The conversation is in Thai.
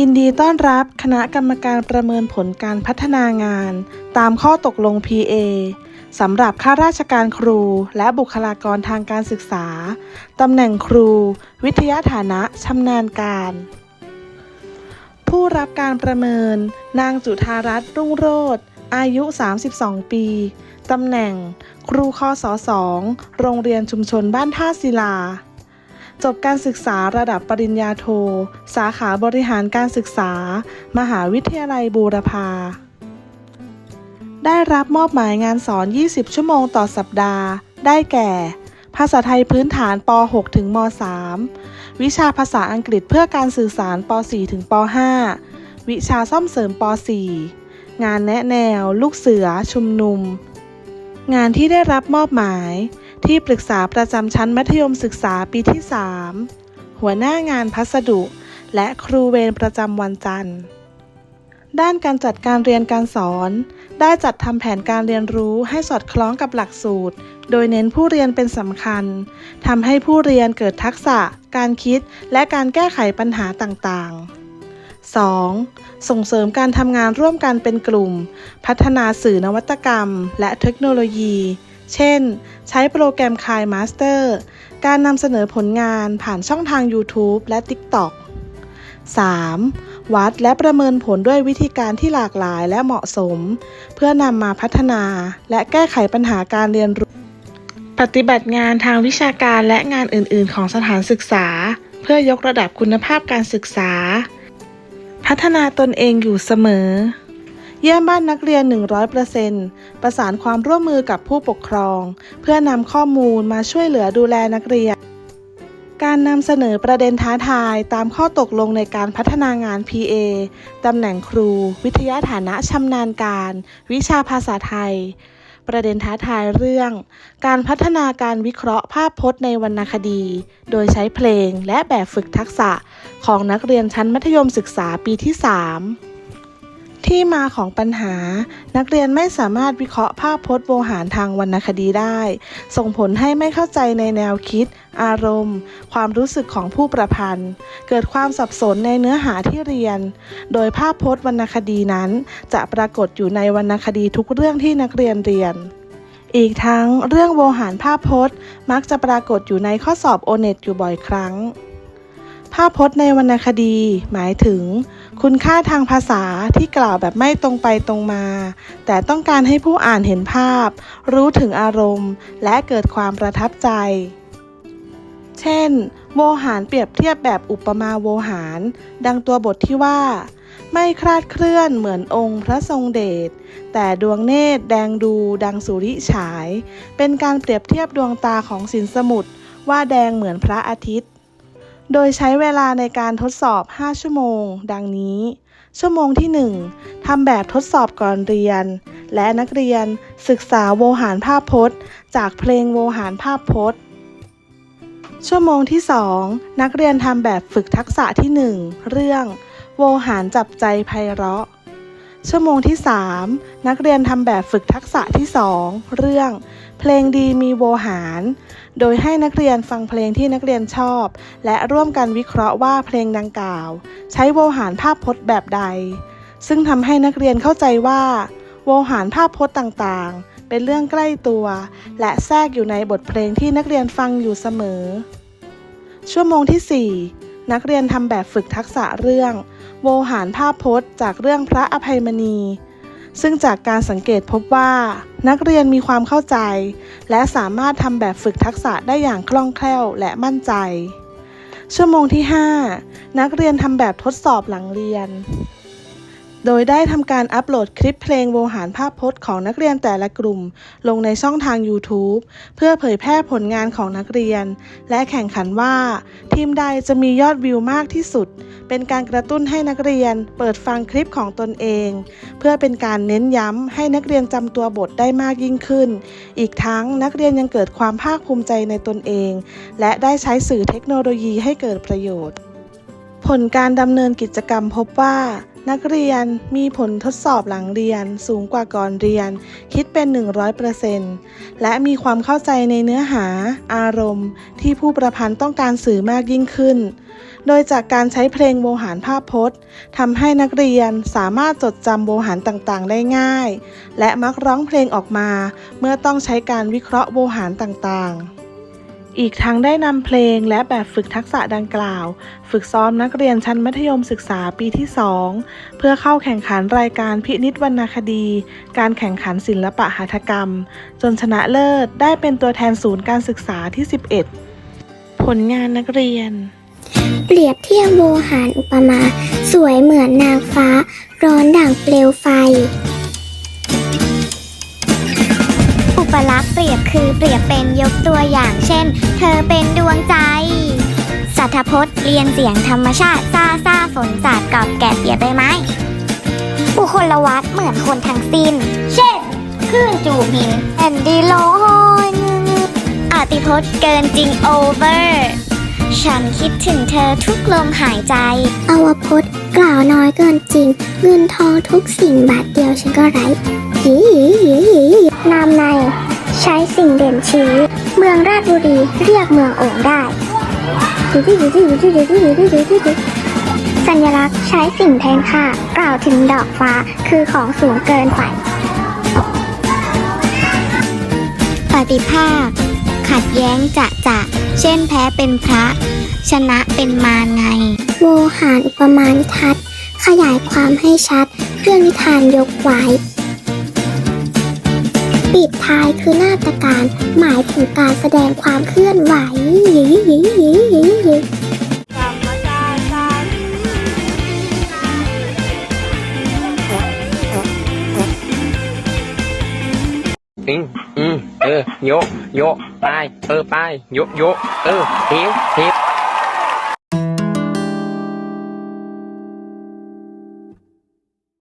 ยินดีต้อนรับคณะกรรมการประเมินผลการพัฒนางาน ตามข้อตกลง PA สำหรับข้าราชการครูและบุคลากรทางการศึกษา ตำแหน่งครู วิทยาฐานะชำนาญการ ผู้รับการประเมิน นางจุธารัตน์รุ่งโรจน์อายุ 32 ปี ตำแหน่ง ครูคศ2โรงเรียนชุมชนบ้านท่าศิลา จบการศึกษาระดับปริญญาโท สาขาบริหารการศึกษา มหาวิทยาลัยบูรพา ได้รับมอบหมายงานสอน 20 ชั่วโมงต่อสัปดาห์ ได้แก่ ภาษาไทยพื้นฐานป .6 ถึงม .3 วิชาภาษาอังกฤษเพื่อการสื่อสารป .4 ถึงป .5 วิชาซ่อมเสริมป .4 งานแนะแนว ลูกเสือ ชุมนุม งานที่ได้รับมอบหมาย ที่ปรึกษาประจำชั้นมัธยมศึกษาปีที่ 3 หัวหน้างานพัสดุ และครูเวรประจำวันจันทร์ ด้านการจัดการเรียนการสอน ได้จัดทำแผนการเรียนรู้ให้สอดคล้องกับหลักสูตร โดยเน้นผู้เรียนเป็นสำคัญทำให้ผู้เรียนเกิดทักษะ การคิด และการแก้ไขปัญหาต่างๆ 2. ส่งเสริมการทำงานร่วมกันเป็นกลุ่ม พัฒนาสื่อนวัตกรรม และเทคโนโลยี เช่น ใช้โปรแกรม Kind Master การนำเสนอผลงานผ่านช่องทาง YouTube และ TikTok 3. วัดและประเมินผลด้วยวิธีการที่หลากหลายและเหมาะสม เพื่อนำมาพัฒนาและแก้ไขปัญหาการเรียนรู้ ปฏิบัติงานทางวิชาการและงานอื่น ๆ ของสถานศึกษา เพื่อยกระดับคุณภาพการศึกษา พัฒนาตนเองอยู่เสมอ เยี่ยมบ้านนักเรียน 100%ประสานความร่วมมือกับผู้ปกครอง เพื่อนำข้อมูลมาช่วยเหลือดูแลนักเรียน การนำเสนอประเด็นท้าทายตามข้อตกลงในการพัฒนางาน PA ตำแหน่งครู วิทยาฐานะชำนาญการ วิชาภาษาไทย ประเด็นท้าทายเรื่อง การพัฒนาการวิเคราะห์ภาพพจน์ในวรรณคดี โดยใช้เพลงและแบบฝึกทักษะของนักเรียนชั้นมัธยมศึกษาปีที่ 3 ที่มาของปัญหา นักเรียนไม่สามารถวิเคราะห์ภาพพจน์โวหารทางวรรณคดีได้ ส่งผลให้ไม่เข้าใจในแนวคิด อารมณ์ ความรู้สึกของผู้ประพันธ์ เกิดความสับสนในเนื้อหาที่เรียน โดยภาพพจน์วรรณคดีนั้น จะปรากฏอยู่ในวรรณคดีทุกเรื่องที่นักเรียนเรียนอีกทั้งเรื่องโวหารภาพพจน์ มักจะปรากฏอยู่ในข้อสอบโอเน็ตอยู่บ่อยครั้ง ภาพพจน์ในวรรณคดี หมายถึง คุณค่าทางภาษาที่กล่าวแบบไม่ตรงไปตรงมา แต่ต้องการให้ผู้อ่านเห็นภาพ รู้ถึงอารมณ์ และเกิดความประทับใจ เช่น โวหารเปรียบเทียบแบบอุปมาโวหาร ดังตัวบทที่ว่า ไม่คลาดเคลื่อนเหมือนองค์พระทรงเดช แต่ดวงเนตรแดงดูดังสุริฉาย เป็นการเปรียบเทียบดวงตาของสินสมุทรว่าแดงเหมือนพระอาทิตย์ โดยใช้เวลาในการทดสอบ 5 ชั่วโมง ดังนี้ ชั่วโมงที่ 1ทำแบบทดสอบก่อนเรียน และนักเรียนศึกษาโวหารภาพพจน์ จากเพลงโวหารภาพพจน์ ชั่วโมงที่ 2 นักเรียนทำแบบฝึกทักษะที่ 1 เรื่อง โวหารจับใจไพเราะ ชั่วโมงที่ 3 นักเรียนทำแบบฝึกทักษะที่ 2 เรื่อง เพลงดีมีโวหาร โดยให้นักเรียนฟังเพลงที่นักเรียนชอบ และร่วมกันวิเคราะห์ว่าเพลงดังกล่าว ใช้โวหารภาพพจน์แบบใด ซึ่งทำให้นักเรียนเข้าใจว่า โวหารภาพพจน์ต่างๆ เป็นเรื่องใกล้ตัว และแทรกอยู่ในบทเพลงที่นักเรียนฟังอยู่เสมอ ชั่วโมงที่ 4 นักเรียนทำแบบฝึกทักษะเรื่อง โวหารภาพพจน์ จากเรื่องพระอภัยมณี ซึ่งจากการสังเกตพบว่า นักเรียนมีความเข้าใจ และสามารถทำแบบฝึกทักษะได้อย่างคล่องแคล่วและมั่นใจ ชั่วโมงที่ 5 นักเรียนทำแบบทดสอบหลังเรียน โดยได้ทำการอัปโหลดคลิปเพลงโวหารภาพพจน์ของนักเรียนแต่ละกลุ่ม ลงในช่องทาง YouTube เพื่อเผยแพร่ผลงานของนักเรียน และแข่งขันว่า ทีมใดจะมียอดวิวมากที่สุด เป็นการกระตุ้นให้นักเรียนเปิดฟังคลิปของตนเอง เพื่อเป็นการเน้นย้ำให้นักเรียนจำตัวบทได้มากยิ่งขึ้น อีกทั้งนักเรียนยังเกิดความภาคภูมิใจในตนเอง และได้ใช้สื่อเทคโนโลยีให้เกิดประโยชน์ ผลการดำเนินกิจกรรมพบว่า นักเรียนมีผลทดสอบหลังเรียนสูงกว่าก่อนเรียน คิดเป็น 100%และมีความเข้าใจในเนื้อหา อารมณ์ ที่ผู้ประพันธ์ต้องการสื่อมากยิ่งขึ้น โดยจากการใช้เพลงโวหารภาพพจน์ทำให้นักเรียนสามารถจดจำโวหารต่างๆ ได้ง่าย และมักร้องเพลงออกมา เมื่อต้องใช้การวิเคราะห์โวหารต่างๆ อีกทั้งได้นำเพลงและแบบฝึกทักษะดังกล่าว ฝึกซ้อมนักเรียนชั้นมัธยมศึกษาปีที่ 2 เพื่อเข้าแข่งขันรายการพินิจวรรณคดี การแข่งขันศิลปะหัตถกรรม จนชนะเลิศได้เป็นตัวแทนศูนย์การศึกษาที่ 11 ผลงานนักเรียน เปรียบเทียบโวหารอุปมา สวยเหมือนนางฟ้า ร้อนดั่งเปลวไฟักเปรียบคือเปรียบเป็นยกตัวอย่างเช่น เธอเป็นดวงใจสัทพจน์เรียนเสียงธรรมชาติซาซาฝนสาดกอบแกะเปียบใบไม้บุคคลวัดเหมือนคนทั้งสิ้น เช่นคลื่นจูบหินแอนดีโลหอยงึงึอติพจน์เกินจริงโอเวอร์ ฉันคิดถึงเธอทุกลมหายใจ อวพจน์กล่าวน้อยเกินจริง เงินทองทุกสิ่งบาทเดียวฉันก็ไร้หีหีหีหีนามใน ใช้สิ่งเด่นชี้ เมืองราชบุรีเรียกเมืองโอ่งได้สัญลักษณ์ใช้สิ่งแทนค่ากล่าวถึงดอกฟ้าคือของสูงเกินไปปฏิภาค ขัดแย้งจะจะเช่นแพ้เป็นพระ ชนะเป็นมารไงโวหารอุปมานิทัศน์ขยายความให้ชัด เรื่องนิทานยกไว้ ปิดท้ายคือนาฏการหมายถึงการแสดงความเคลื่อนไหวอืมอืมเออ โย โย ไป เออ ไป โย โย เออเทวเทว